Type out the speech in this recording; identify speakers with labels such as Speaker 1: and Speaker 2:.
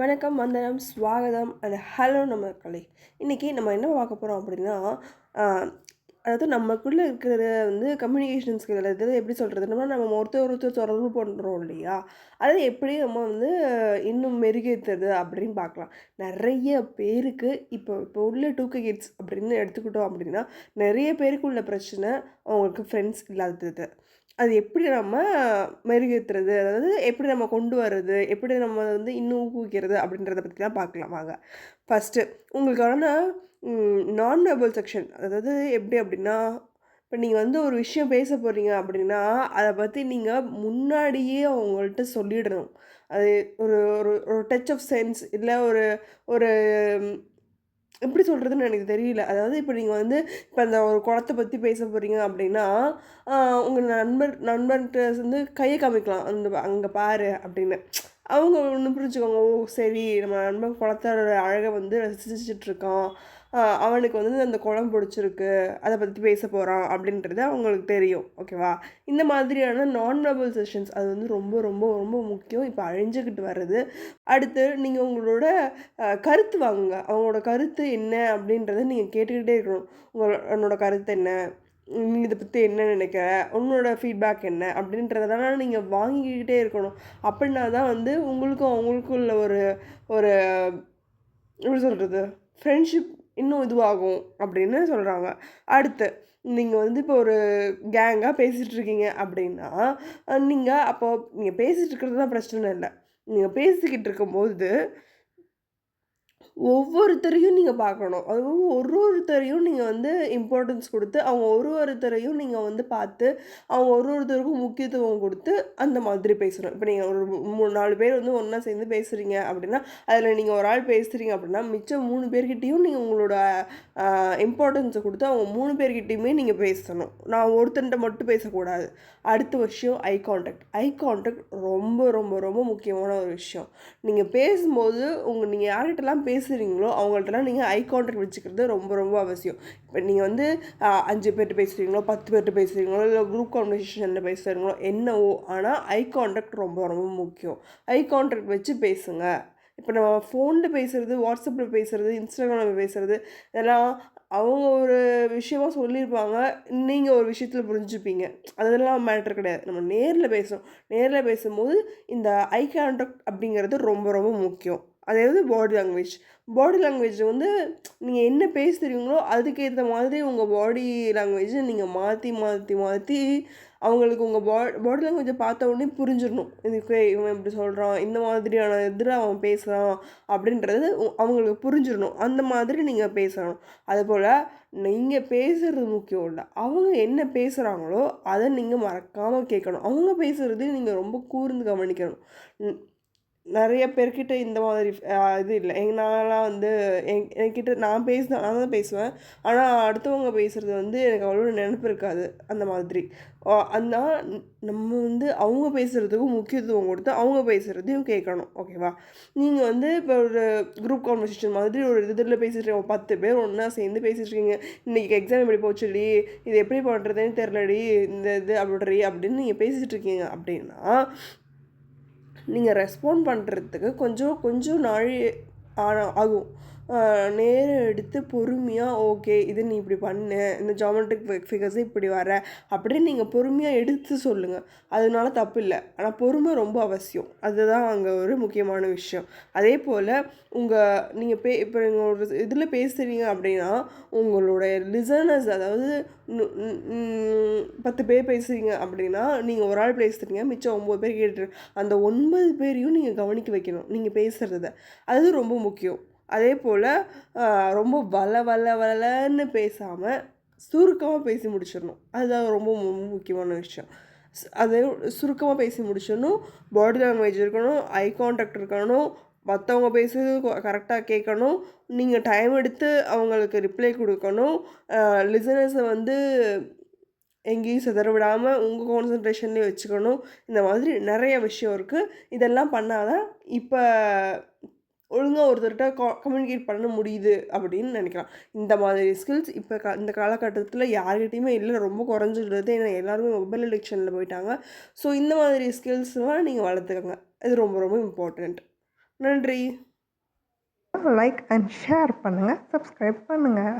Speaker 1: வணக்கம் வந்தனம் ஸ்வாகதம் and hello நம்ம கலை. இன்றைக்கி நம்ம என்ன பார்க்க போகிறோம் அப்படின்னா அதாவது நமக்குள்ளே இருக்கிற வந்து கம்யூனிகேஷன் ஸ்கில் அதாவது எப்படி சொல்கிறதுனா நம்ம ஒருத்தர் ஒருத்தர் தொடர்பு பண்ணுறோம் இல்லையா? அதை எப்படி நம்ம வந்து இன்னும் மெருகேற்றுறது அப்படின்னு பார்க்கலாம். நிறைய பேருக்கு இப்போ இப்போ உள்ள டூ கே கிட்ஸ் அப்படின்னு எடுத்துக்கிட்டோம் அப்படின்னா நிறைய பேருக்கு உள்ள பிரச்சனை அவங்களுக்கு ஃப்ரெண்ட்ஸ் இல்லாதது. அது எப்படி நம்ம மெருகேற்றுறது அதாவது எப்படி நம்ம கொண்டு வர்றது? எப்படி நம்ம வந்து இன்னும் ஊக்குவிக்கிறது? அப்படின்றத பற்றிலாம் பார்க்கலாம் வாங்க. ஃபஸ்ட்டு உங்களுக்கான நான் வெர்பல் செக்ஷன் அதாவது எப்படி அப்படின்னா இப்போ நீங்கள் வந்து ஒரு விஷயம் பேச போகிறீங்க அப்படின்னா அதை பற்றி நீங்கள் முன்னாடியே அவங்கள்ட்ட சொல்லிடணும். அது ஒரு ஒரு ஒரு டச் ஆஃப் சென்ஸ் இல்லை ஒரு ஒரு எப்படி சொல்கிறதுன்னு எனக்கு தெரியல. அதாவது இப்போ நீங்கள் வந்து இப்போ அந்த ஒரு குளத்த பற்றி பேச போகிறீங்க அப்படின்னா உங்கள் நண்பர் நண்பர்கிட்ட வந்து கையை காமிக்கலாம். அந்த அங்கே பாரு அப்படின்னு. அவங்க ஒன்று புரிஞ்சுக்கோங்க. ஓ சரி நம்ம நண்பன் குளத்தோட அழகை வந்து ரசிச்சுட்டு இருக்கான். அவனுக்கு வந்து அந்த குளம் பிடிச்சிருக்கு அதை பற்றி பேச போகிறான் அப்படின்றது அவங்களுக்கு தெரியும் ஓகேவா இந்த மாதிரியான நான் வெர்பல் செஷன்ஸ் அது வந்து ரொம்ப ரொம்ப ரொம்ப முக்கியம். இப்போ அழிஞ்சுக்கிட்டு வர்றது. அடுத்து நீங்கள் உங்களோட கருத்து வாங்குங்க. அவங்களோட கருத்து என்ன அப்படின்றத நீங்கள் கேட்டுக்கிட்டே இருக்கணும். உங்களோட உன்னோட கருத்து என்ன? நீ இதை பற்றி என்ன நினைக்கிற உன்னோட ஃபீட்பேக் என்ன? அப்படின்றதெல்லாம் நீங்கள் வாங்கிக்கிட்டே இருக்கணும். அப்படின்னா தான் வந்து உங்களுக்கும் அவங்களுக்கும் உள்ள ஒரு ஒரு எப்படி சொல்கிறது ஃப்ரெண்ட்ஷிப் இன்னும் இதுவாகும் அப்படின்னு சொல்கிறாங்க அடுத்து நீங்கள் வந்து இப்போ ஒரு கேங்காக பேசிகிட்ருக்கீங்க அப்படின்னா நீங்கள் அப்போ நீங்கள் பேசிகிட்டு இருக்கிறது தான் பிரச்சனை இல்லை. நீங்கள் பேசிக்கிட்டு இருக்கும்போது ஒவ்வொருத்தரையும் நீங்கள் பார்க்கணும். அதுவும் ஒரு ஒருத்தரையும் நீங்கள் வந்து இம்பார்ட்டன்ஸ் கொடுத்து அவங்க ஒரு ஒருத்தரையும் நீங்கள் வந்து பார்த்து அவங்க ஒரு ஒருத்தருக்கும் முக்கியத்துவம் கொடுத்து அந்த மாதிரி பேசணும். இப்போ நீங்கள் ஒரு மூணு நாலு பேர் வந்து ஒன்றா சேர்ந்து பேசுகிறீங்க அப்படின்னா அதில் நீங்கள் ஒரு ஆள் பேசுகிறீங்க அப்படின்னா மிச்சம் மூணு பேர்கிட்டையும் நீங்கள் உங்களோட இம்பார்ட்டன்ஸை கொடுத்து அவங்க மூணு பேர்கிட்டையுமே நீங்கள் பேசணும். நான் ஒருத்தன்ட்ட மட்டும் பேசக்கூடாது. அடுத்த விஷயம் ஐ கான்டாக்ட் ஐ கான்டாக்ட் ரொம்ப ரொம்ப ரொம்ப முக்கியமான ஒரு விஷயம். நீங்கள் பேசும்போது உங்கள் நீங்கள் யார்கிட்டலாம் பேசுகிறீங்களோ அவங்கள்ட்டலாம் நீங்கள் ஐ கான்டாக்ட் வச்சுக்கிறது ரொம்ப ரொம்ப அவசியம். இப்போ நீங்கள் வந்து அஞ்சு பேர்கிட்ட பேசுகிறீங்களோ பத்து பேர்கிட்ட பேசுகிறீங்களோ இல்லை குரூப் கான்வர்சேஷனில் பேசுகிறீங்களோ என்னவோ ஆனால் ஐ கான்டாக்ட் ரொம்ப ரொம்ப முக்கியம். ஐ கான்டாக்ட் வச்சு பேசுங்க. இப்போ நம்ம ஃபோனில் பேசுகிறது வாட்ஸ்அப்பில் பேசுகிறது இன்ஸ்டாகிராமில் பேசுகிறது இதெல்லாம் அவங்க ஒரு விஷயமாக சொல்லியிருப்பாங்க நீங்கள் ஒரு விஷயத்தில் புரிஞ்சுப்பீங்க. அதெல்லாம் மேட்ரு கிடையாது. நம்ம நேரில் பேசுகிறோம் நேரில் பேசும்போது இந்த ஐ கான்டாக்ட் அப்படிங்கிறது ரொம்ப ரொம்ப முக்கியம். அதாவது பாடி லாங்குவேஜ் பாடி லாங்குவேஜ் வந்து நீங்கள் என்ன பேசுகிறீங்களோ அதுக்கேற்ற மாதிரி உங்கள் பாடி லாங்குவேஜை நீங்கள் மாற்றி மாற்றி மாற்றி அவங்களுக்கு உங்கள் பா பாடி லாங்குவேஜை பார்த்த உடனே புரிஞ்சிடணும். இதுக்கு இவன் இப்படி சொல்கிறான் இந்த மாதிரியான இதில் அவன் பேசுகிறான் அப்படின்றது உ- அவங்களுக்கு புரிஞ்சிடணும். அந்த மாதிரி நீங்கள் பேசணும். அதுபோல் நீங்கள் பேசுகிறது முக்கியம் இல்லை. அவங்க என்ன பேசுகிறாங்களோ அதை நீங்கள் மறக்காமல் கேட்கணும். அவங்க பேசுகிறது நீங்கள் ரொம்ப கூர்ந்து கவனிக்கணும். நிறைய பேர்கிட்ட இந்த மாதிரி இது இல்லை. எங்களாலாம் வந்து என் என்கிட்ட நான் பேசினேன் நான் தான் பேசுவேன். ஆனால் அடுத்தவங்க பேசுகிறது வந்து எனக்கு அவ்வளோ நினப்பு இருக்காது அந்த மாதிரி. ஆஹ், அந்த நம்ம வந்து அவங்க பேசுகிறதுக்கும் முக்கியத்துவம் கொடுத்து அவங்க பேசுகிறதையும் கேட்கணும். ஓகேவா? நீங்கள் வந்து இப்போ ஒரு குரூப் கான்வர்சேஷன் மாதிரி ஒரு இதில் பேசிட்டு பத்து பேர் ஒன்றா சேர்ந்து பேசிட்டுருக்கீங்க இன்றைக்கி எக்ஸாம் எப்படி போச்சுடி இது எப்படி பண்ணுறதுன்னு தெரிலடி இந்த இது அப்படின்றி அப்படின்னு நீங்கள் பேசிகிட்டு இருக்கீங்க அப்படின்னா நீங்கள் ரெஸ்பாண்ட் பண்ணுறதுக்கு கொஞ்சம் கொஞ்சம் நாள் ஆகும். நேரம் எடுத்து பொறுமையாக ஓகே இது நீ இப்படி பண்ணு. இந்த ஜாமெட்ரிக் ஃபிகர்ஸ் இப்படி வர அப்படின்னு நீங்கள் பொறுமையாக எடுத்து சொல்லுங்கள் அதனால தப்பு இல்லை. ஆனால் பொறுமை ரொம்ப அவசியம். அதுதான் அங்கே ஒரு முக்கியமான விஷயம். அதே போல் உங்கள் நீங்கள் பே இப்போ நீங்கள் ஒரு இதில் பேசுகிறீங்க அப்படின்னா உங்களுடைய லிசனர்ஸ் அதாவது பத்து பேர் பேசுகிறீங்க அப்படின்னா நீங்கள் ஒரு ஆள் பேசுகிறீங்க மிச்சம் ஒம்பது பேர் கேட்டு அந்த ஒன்பது பேரையும் நீங்கள் கவனிக்க வைக்கணும். நீங்கள் பேசுகிறத அது ரொம்ப முக்கியம். அதே போல் ரொம்ப வள வள வளன்னு பேசாமல் சுருக்கமாக பேசி முடிச்சிடணும். அதுதான் ரொம்ப முக்கியமான விஷயம். ஸ்- அது சுருக்கமாக பேசி முடிச்சிடணும். பாடி லாங்குவேஜ் இருக்கணும் ஐ கான்டாக்ட் இருக்கணும் மற்றவங்க பேசுறது கரெக்டாக கேட்கணும் நீங்கள் டைம் எடுத்து அவங்களுக்கு ரிப்ளை கொடுக்கணும் லிசனர்ஸை வந்து எங்கேயும் சிதற விடாமல் உங்கள் கான்சன்ட்ரேஷன்லேயே வச்சுக்கணும். இந்த மாதிரி நிறைய விஷயம் இருக்குது இதெல்லாம் பண்ணாதான் இப்போ ஒழுங்காக ஒருத்தர்கிட்ட கா கம்யூனிகேட் பண்ண முடியுது அப்படின்னு நினைக்கலாம். இந்த மாதிரி ஸ்கில்ஸ் இப்போ க இந்த காலகட்டத்தில் யார்கிட்டையுமே இல்லை. ரொம்ப குறைஞ்சிடுறது ஏன்னா எல்லாருமே மொபைல் எலெக்ஷனில் போயிட்டாங்க. ஸோ இந்த மாதிரி ஸ்கில்ஸ்லாம் நீங்கள் வளர்த்துக்கங்க. இது ரொம்ப ரொம்ப இம்பார்ட்டண்ட் நன்றி.
Speaker 2: லைக் அண்ட் ஷேர் பண்ணுங்கள் சப்ஸ்கிரைப் பண்ணுங்கள்